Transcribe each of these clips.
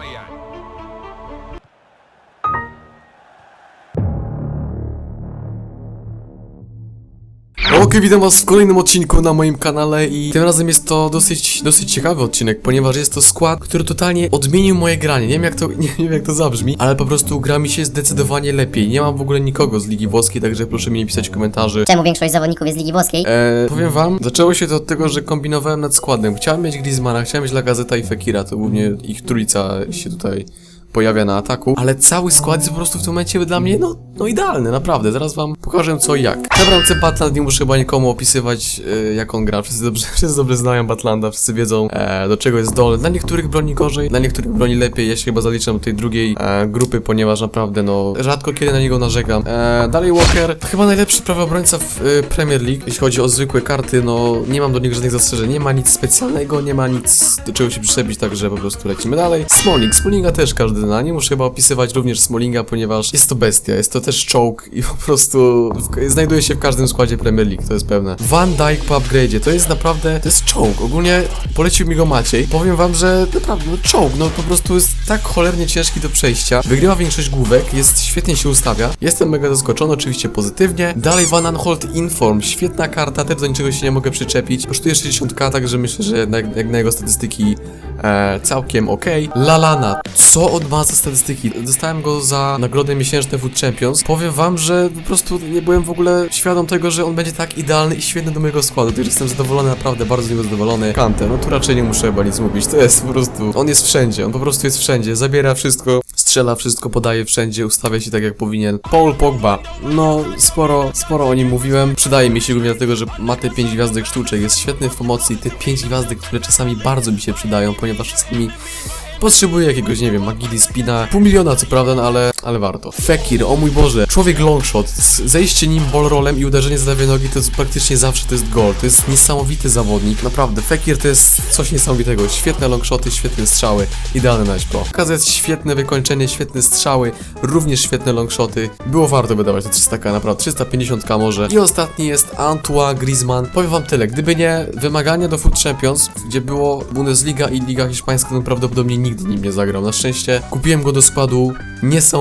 我呀 Okej, witam was w kolejnym odcinku na moim kanale i tym razem jest to dosyć, dosyć ciekawy odcinek, ponieważ jest to skład, który totalnie odmienił moje granie. Nie wiem jak to, nie, nie wiem jak to zabrzmi, ale po prostu gra mi się zdecydowanie lepiej. Nie mam w ogóle nikogo z Ligi Włoskiej, także proszę mi nie pisać komentarzy. Czemu większość zawodników jest z Ligi Włoskiej? Eee, powiem wam, zaczęło się to od tego, że kombinowałem nad składem. Chciałem mieć Griezmana, chciałem mieć Lacazeta i Fekira, to głównie ich trójca się tutaj pojawia na ataku, ale cały skład jest po prostu w tym momencie dla mnie, no, no idealny, naprawdę, zaraz wam pokażę co i jak. Na bramce Batland nie muszę chyba nikomu opisywać e, jak on gra, wszyscy dobrze, wszyscy dobrze znają Batlanda, wszyscy wiedzą e, do czego jest zdolny. Dla niektórych broni gorzej, dla niektórych broni lepiej, ja się chyba zaliczam do tej drugiej e, grupy, ponieważ naprawdę no, rzadko kiedy na niego narzekam. E, dalej Walker, chyba najlepszy prawy obrońca w e, Premier League, jeśli chodzi o zwykłe karty, no nie mam do niego żadnych zastrzeżeń, nie ma nic specjalnego, nie ma nic do czego się przyczepić, także po prostu lecimy dalej. Smalling, Smallinga też każdy Gordona. Nie muszę chyba opisywać również Smolinga, ponieważ jest to bestia, jest to też czołg i po prostu w, znajduje się w każdym składzie Premier League, to jest pewne. Van Dijk po upgrade'zie, to jest naprawdę, to jest czołg. Ogólnie polecił mi go Maciej. Powiem wam, że naprawdę, no czołg, no po prostu jest tak cholernie ciężki do przejścia. Wygrywa większość główek, jest świetnie się ustawia. Jestem mega zaskoczony, oczywiście pozytywnie. Dalej Van Anholt Inform, świetna karta, też do niczego się nie mogę przyczepić. Kosztuje 60k, także myślę, że jak na, jak na jego statystyki e, całkiem ok. Lalana, co od 2 ze statystyki. Dostałem go za nagrodę miesięczne Food Champions. Powiem wam, że po prostu nie byłem w ogóle świadom tego, że on będzie tak idealny i świetny do mojego składu. Także jestem zadowolony, naprawdę bardzo z niego zadowolony. Kante, no tu raczej nie muszę chyba nic mówić. To jest po prostu. On jest wszędzie, on po prostu jest wszędzie. Zabiera wszystko, strzela wszystko, podaje wszędzie, ustawia się tak jak powinien. Paul Pogba. No, sporo, sporo o nim mówiłem. Przydaje mi się głównie dlatego, że ma te 5 gwiazdek sztuczek. Jest świetny w pomocy i te 5 gwiazdek, które czasami bardzo mi się przydają, ponieważ z nimi Potrzebuję jakiegoś, nie wiem, Magili Spina. Pół miliona co prawda, no ale, ale warto. Fekir, o mój Boże. Człowiek longshot. Zejście nim ballrollem i uderzenie z lewej nogi to jest praktycznie zawsze to jest gol. To jest niesamowity zawodnik. Naprawdę, Fekir to jest coś niesamowitego. Świetne longshoty, świetne strzały. Idealne na pro. Okazja świetne wykończenie, świetne strzały, również świetne longshoty. Było warto wydawać te 300k, naprawdę. 350k może. I ostatni jest Antoine Griezmann. Powiem wam tyle, gdyby nie wymagania do Foot Champions, gdzie było Bundesliga i Liga Hiszpańska, to prawdopodobnie nigdy nim nie zagrał. Na szczęście kupiłem go do składu.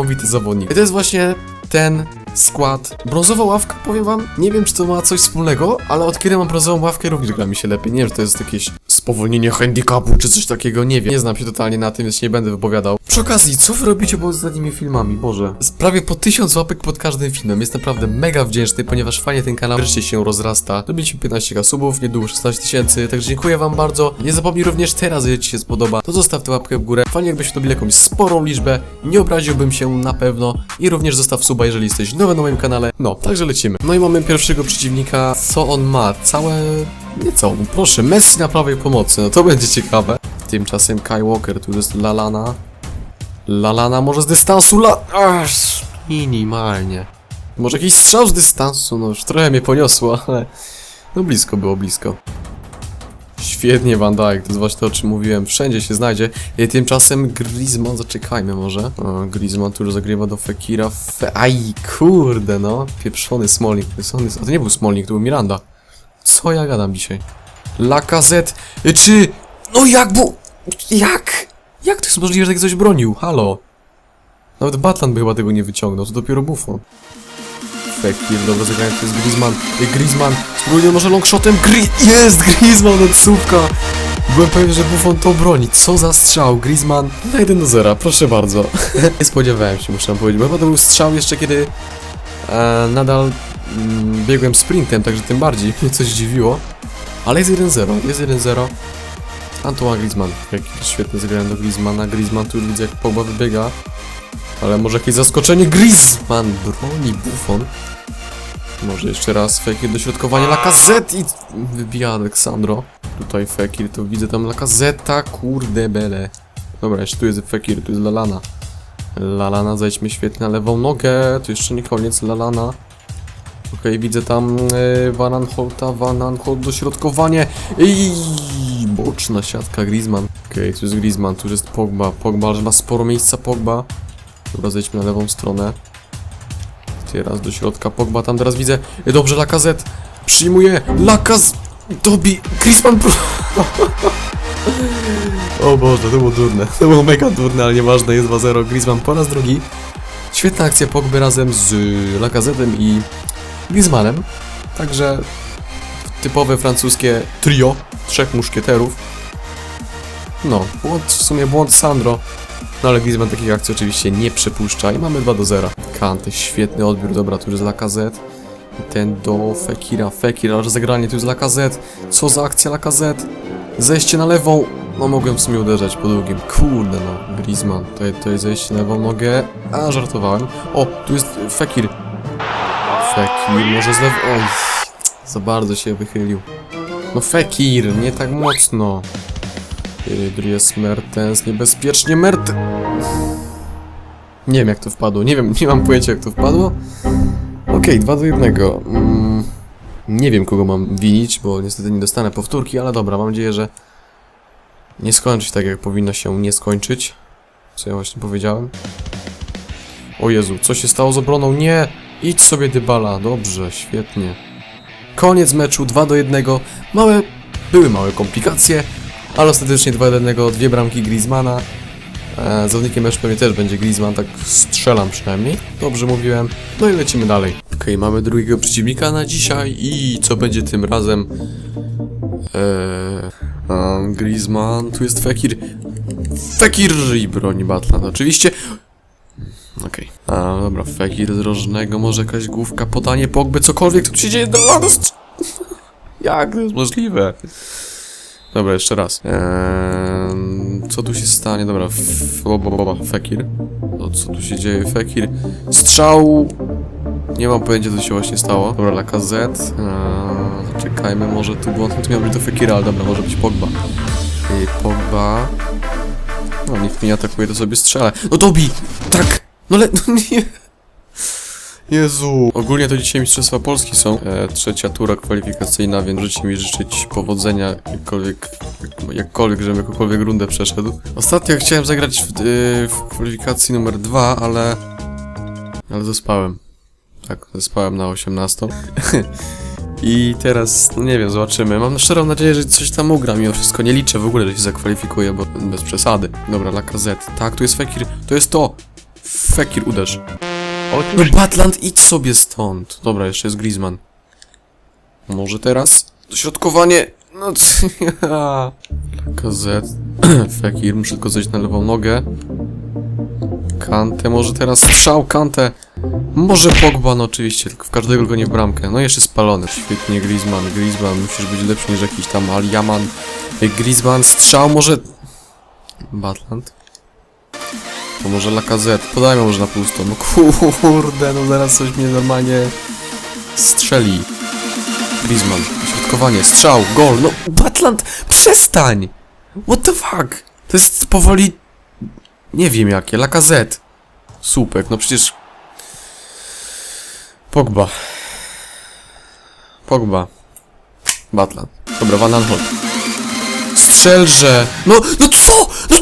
Niesamowity zawodnik. I to jest właśnie ten skład. Brązowa ławka, powiem wam, nie wiem czy to ma coś wspólnego, ale od kiedy mam brązową ławkę również gra mi się lepiej. Nie wiem, czy to jest jakieś spowolnienie handicapu czy coś takiego, nie wiem. Nie znam się totalnie na tym, więc nie będę wypowiadał. Przy okazji, co wy robicie pod ostatnimi filmami? Boże. Jest prawie po tysiąc łapek pod każdym filmem. Jestem naprawdę mega wdzięczny, ponieważ fajnie ten kanał wreszcie się rozrasta. Dobiliśmy 15 subów, niedługo 16 tysięcy, także dziękuję wam bardzo. Nie zapomnij również teraz, jeżeli ci się spodoba, to zostaw tę łapkę w górę. Fajnie jakbyśmy dobili jakąś sporą liczbę, nie obraziłbym się na pewno. I również zostaw suba, jeżeli jesteś nowy na moim kanale. No, także lecimy. No i mamy pierwszego przeciwnika. Co on ma? Całe... Nie no proszę, Messi na prawej pomocy, no to będzie ciekawe. Tymczasem Kai Walker, tu jest Lalana. Lalana może z dystansu la... Minimalnie. Może jakiś strzał z dystansu, no już trochę mnie poniosło, ale... No blisko było, blisko. Świetnie Van Dijk, to jest właśnie to o czym mówiłem, wszędzie się znajdzie. I tymczasem Griezmann, zaczekajmy może. O, Griezmann już zagrywa do Fekira. Fe... Aj, kurde no. Pieprzony Smalling, to nie był Smalling, to był Miranda. Co ja gadam dzisiaj? Lacazette, y, czy... No jak bu... Jak? Jak to jest możliwe, że tak coś bronił? Halo? Nawet Batman by chyba tego nie wyciągnął, to dopiero Buffon. Fekir, dobra zagranie, to jest Griezmann. Ej, Griezmann, spróbujmy może longshotem. Gri jest Griezmann od słupka. Byłem pewien, że Buffon to broni. Co za strzał, Griezmann na 1 do 0, proszę bardzo. nie spodziewałem się, muszę wam powiedzieć, bo chyba to był strzał jeszcze kiedy e, nadal biegłem sprintem, także tym bardziej mnie coś dziwiło. Ale jest 1-0, jest 1-0. Antoine Griezmann, jakie świetne zagranie do Griezmana. Griezmann tu widzę jak Pogba wybiega. Ale może jakieś zaskoczenie Griezmann broni Buffon. Może jeszcze raz Fekir dośrodkowanie Lacazette i wybija Aleksandro. Tutaj Fekir, to widzę tam Lacazeta, kurde bele. Dobra, jeszcze tu jest Fekir, tu jest Lalana. Lalana, zejdźmy świetnie na lewą nogę, to jeszcze nie koniec, Lalana. Okej, widzę tam e, Van Aanholta, Van Aanholt, dośrodkowanie i boczna siatka Griezmann. Okej, tu jest Griezmann, tu jest Pogba, Pogba, że ma sporo miejsca Pogba. Dobra, zejdźmy na lewą stronę. Teraz do środka Pogba, tam teraz widzę. E, Dobrze, Lacazette przyjmuje. Lacaz... Dobi... Griezmann... O Boże, to było durne. To było mega durne, ale nieważne, jest 2-0. Griezmann po raz drugi. Świetna akcja Pogby razem z Lacazettem i Griezmannem. Także typowe francuskie trio trzech muszkieterów. No, błąd, w sumie błąd Sandro. No ale Griezmann takich akcji oczywiście nie przypuszcza i mamy 2 do 0. Kante, świetny odbiór, dobra, tu jest Lacazette. I ten do Fekira, Fekir, ale zagranie tu jest Lacazette. Co za akcja Lacazette? Zejście na lewą. No mogłem w sumie uderzać po drugim. Kurde no, Griezmann. To, to jest zejście na lewą nogę. A, żartowałem. O, tu jest Fekir. Fekir, może z lew... Oj, za bardzo się wychylił. No Fekir, nie tak mocno. Dries Mertens, niebezpiecznie Mert... Nie wiem jak to wpadło, nie wiem, nie mam pojęcia jak to wpadło. Okej, 2 do 1. Mm, nie wiem kogo mam winić, bo niestety nie dostanę powtórki, ale dobra, mam nadzieję, że nie skończy tak jak powinno się nie skończyć. Co ja właśnie powiedziałem. O Jezu, co się stało z obroną? Nie! Idź sobie Dybala, dobrze, świetnie. Koniec meczu, 2 do 1. Małe, były małe komplikacje, ale ostatecznie 2 do 1, dwie bramki Griezmana. E, zawodnikiem meczu pewnie też będzie Griezmann, tak strzelam przynajmniej. Dobrze mówiłem. No i lecimy dalej. Okej, mamy drugiego przeciwnika na dzisiaj i co będzie tym razem? Eee, Griezmann, tu jest Fekir. Fekir i broni Batland, oczywiście. Okej. A Dobra, Fekir z rożnego, może jakaś główka, podanie Pogby, cokolwiek, co tu się dzieje? No, no, strz- Jak to jest możliwe? Dobra, jeszcze raz. Eee, co tu się stanie? Dobra, f- bo, bo, bo, bo, Fekir. O, co tu się dzieje? Fekir. Strzał! Nie mam pojęcia, co się właśnie stało. Dobra, Lacazette. Eee, czekajmy, może tu błąd. Tu miał być do Fekira, ale dobra, może być Pogba. Eee, Pogba. No, nikt mnie atakuje, to sobie strzelę. No dobi! Tak! No le... No nie! Jezu! Ogólnie to dzisiaj Mistrzostwa Polski są. E, trzecia tura kwalifikacyjna, więc życzę mi życzyć powodzenia, jakkolwiek, jak- jakkolwiek, żebym jakąkolwiek rundę przeszedł. Ostatnio chciałem zagrać w, e, w kwalifikacji numer dwa, ale... Ale zaspałem. Tak, zaspałem na 18. I teraz, no nie wiem, zobaczymy. Mam szczerą nadzieję, że coś tam ugra. Mimo wszystko nie liczę w ogóle, że się zakwalifikuję, bo bez przesady. Dobra, Lacazette. Tak, tu jest Fekir. To jest to! Fekir, uderz. No Batland, idź sobie stąd. Dobra, jeszcze jest Griezmann. Może teraz? Dośrodkowanie. No ja. Lacazette. Fekir, muszę tylko zejść na lewą nogę. Kante, może teraz strzał, Kante. Może Pogba, no oczywiście, tylko w każdego go nie w bramkę. No jeszcze spalony. Świetnie, Griezmann. Griezmann, musisz być lepszy niż jakiś tam Aliaman. Griezmann, strzał, może... Batland? To może Lacazette. Podajmy może na pusto. No kurde, no zaraz coś mnie normalnie strzeli. Griezmann, środkowanie, strzał, gol. No Batland, przestań! What the fuck? To jest powoli... Nie wiem jakie, Lacazette. Słupek, no przecież... Pogba. Pogba. Batland. Dobra, Van Aanholt. Strzelże! No, no co? No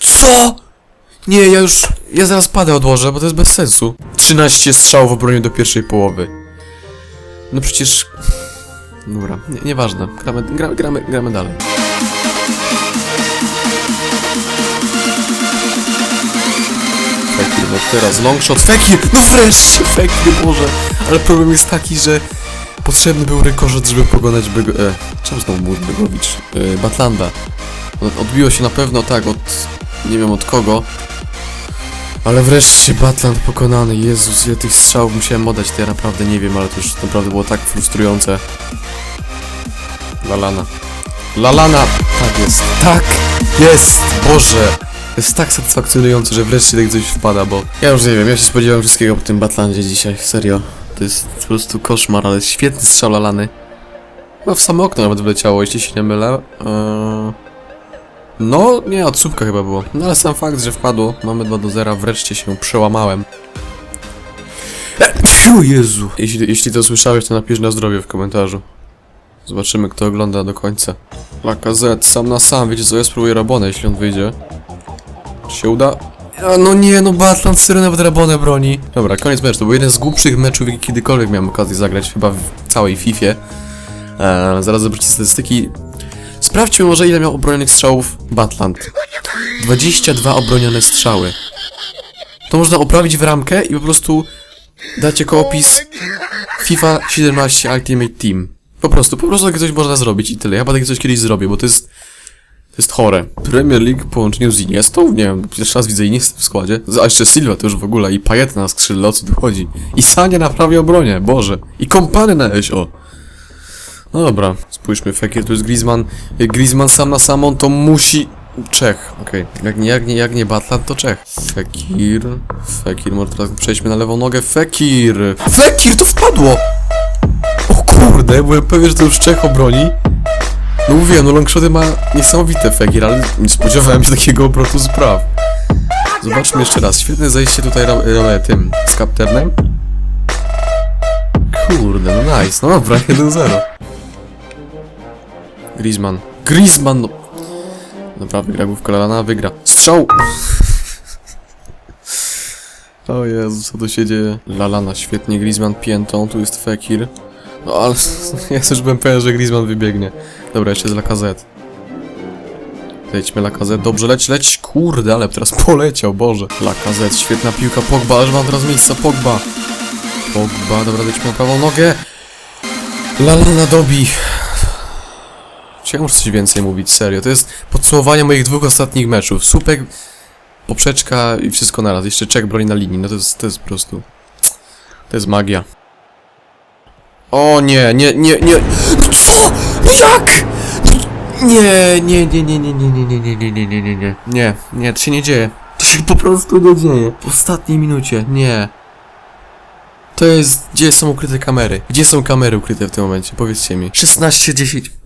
co? Nie, ja już... Ja zaraz padę odłożę, bo to jest bez sensu. 13 strzałów w obronie do pierwszej połowy. No przecież... Dobra, nie, nieważne. Gramy, gramy, gramy, gramy dalej. Fekir, no teraz longshot. Fekir! No wreszcie! Fekir, Boże! Ale problem jest taki, że... Potrzebny był rykoszet, żeby pokonać Bego... E, czemu znowu mówię Begowicz? E, Batlanda. Od- Odbiło się na pewno tak od... Nie wiem od kogo. Ale wreszcie Batland pokonany. Jezus, ile tych strzałów musiałem oddać, to ja naprawdę nie wiem, ale to już naprawdę było tak frustrujące. Lalana. Lalana! Tak jest. Tak jest! Boże! Jest tak satysfakcjonujące, że wreszcie tak coś wpada, bo... Ja już nie wiem, ja się spodziewałem wszystkiego po tym Batlandzie dzisiaj, serio. To jest po prostu koszmar, ale świetny strzał Lalany. Chyba w samo okno nawet wleciało, jeśli się nie mylę. Eee... No, nie, od słupka chyba było. No ale sam fakt, że wpadło, mamy 2 do 0, wreszcie się przełamałem. E, O Jezu! Jeśli, jeśli to słyszałeś, to napisz na zdrowie w komentarzu. Zobaczymy, kto ogląda do końca. Lacazette, sam na sam, wiecie co, ja spróbuję Rabonę, jeśli on wyjdzie. Czy się uda? A, no nie, no Batland, który nawet Rabonę broni. Dobra, koniec meczu, to był jeden z głupszych meczów, jaki kiedykolwiek miałem okazję zagrać, chyba w całej Fifie. Eee, zaraz zobaczycie statystyki. Sprawdźmy może ile miał obronionych strzałów Batland. 22 obronione strzały. To można oprawić w ramkę i po prostu dać jako opis FIFA 17 Ultimate Team. Po prostu, po prostu takie coś można zrobić i tyle. Ja chyba takie coś kiedyś zrobię, bo to jest... To jest chore. Premier League w połączeniu z Iniestą? Nie wiem, pierwszy raz widzę Iniestę w składzie. A jeszcze Silva to już w ogóle i Payet na skrzydle, o co tu chodzi? I Sania na prawej obronie, Boże. I Kompany na SO. No dobra, spójrzmy, Fekir to jest Griezmann. Griezmann sam na sam, on to musi... Czech, okej. Jak nie, jak nie, jak nie Batland, to Czech. Fekir, Fekir, może teraz przejdźmy na lewą nogę. Fekir! Fekir, to wpadło! O kurde, byłem pewien, że to już Czech obroni. No mówiłem, no longshoty ma niesamowite Fekir, ale nie spodziewałem się takiego obrotu spraw. Zobaczmy jeszcze raz. Świetne zejście tutaj ro- ro- tym z kapternem. Kurde, no nice. No dobra, 1-0. Griezmann. Griezmann, no. Dobra, wygra główka Lalana, wygra. Strzał! O Jezu, co tu się dzieje? Lalana, świetnie, Griezmann piętą, tu jest Fekir. No ale ja też byłem pewien, że Griezmann wybiegnie. Dobra, jeszcze jest Lacazette. Lećmy Lacazette, dobrze, leć, leć, kurde, ale teraz poleciał, Boże. Lacazette, świetna piłka, Pogba, ale mam teraz miejsca, Pogba. Pogba, dobra, lećmy na prawą nogę. Lalana dobi. Ja muszę coś więcej mówić, serio? To jest podsumowanie moich dwóch ostatnich meczów. Słupek, poprzeczka i wszystko naraz. Jeszcze Czech broni na linii, no to jest, to jest po prostu... To jest magia. O nie, nie, nie, nie. No co? No jak? No, nie, nie, nie, nie, nie, nie, nie, nie, nie, nie, nie, nie, nie, nie. Nie, nie, to się nie dzieje. To się po prostu nie dzieje. W ostatniej minucie, nie. To jest, gdzie są ukryte kamery? Gdzie są kamery ukryte w tym momencie? Powiedzcie mi. 16-10.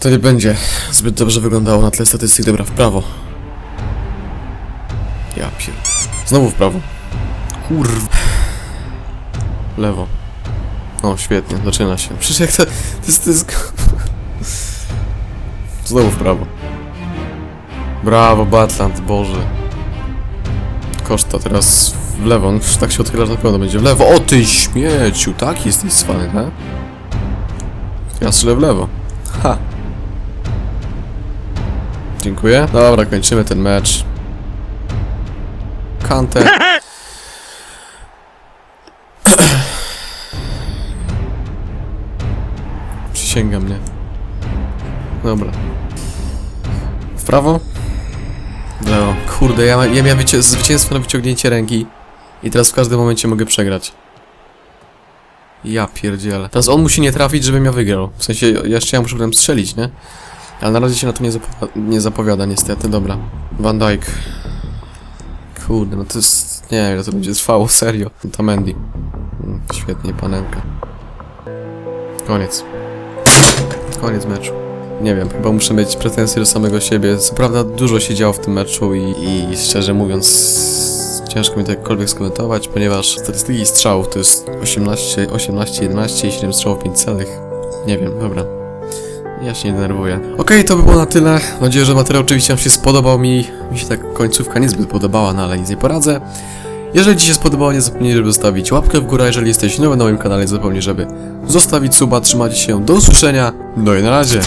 To nie będzie zbyt dobrze wyglądało na tle statystyk. Dobra, w prawo. Ja pier... Znowu w prawo. Kurwa. Lewo. O, świetnie, zaczyna się. Przecież jak to... To jest... To jest... Znowu w prawo. Brawo, Batland, Boże. Koszta teraz w lewo. No, tak się odchyla, że na pewno będzie w lewo. O ty śmieciu, tak jesteś cwany, he? Ja strzelę w lewo. Ha. Dziękuję. Dobra, kończymy ten mecz. Kante. Przysięgam, nie. Dobra. W prawo? Lewo. Kurde, ja, ja miałem zwycięstwo na wyciągnięcie ręki. I teraz w każdym momencie mogę przegrać. Ja pierdzielę. Teraz on musi nie trafić, żebym ja wygrał. W sensie, jeszcze ja muszę potem strzelić, nie? Ale na razie się na to nie, zapowiada, nie zapowiada niestety, dobra. Van Dijk. Kurde, no to jest... Nie wiem, to będzie trwało, serio. To Mendy. Mm, Świetnie, panenka. Koniec. Koniec meczu. Nie wiem, chyba muszę mieć pretensje do samego siebie. Co prawda dużo się działo w tym meczu i, i szczerze mówiąc ciężko mi to jakkolwiek skomentować, ponieważ statystyki strzałów to jest 18, 18, 11 i 7 strzałów 5 celnych. Nie wiem, dobra. Ja się nie denerwuję. Okej, to by było na tyle. Mam nadzieję, że materiał oczywiście Wam się spodobał. Mi, mi się tak końcówka niezbyt podobała, no ale nic nie poradzę. Jeżeli Ci się spodobało, nie zapomnij, żeby zostawić łapkę w górę. Jeżeli jesteś nowy na moim kanale, nie zapomnij, żeby zostawić suba. Trzymajcie się, do usłyszenia. No i na razie.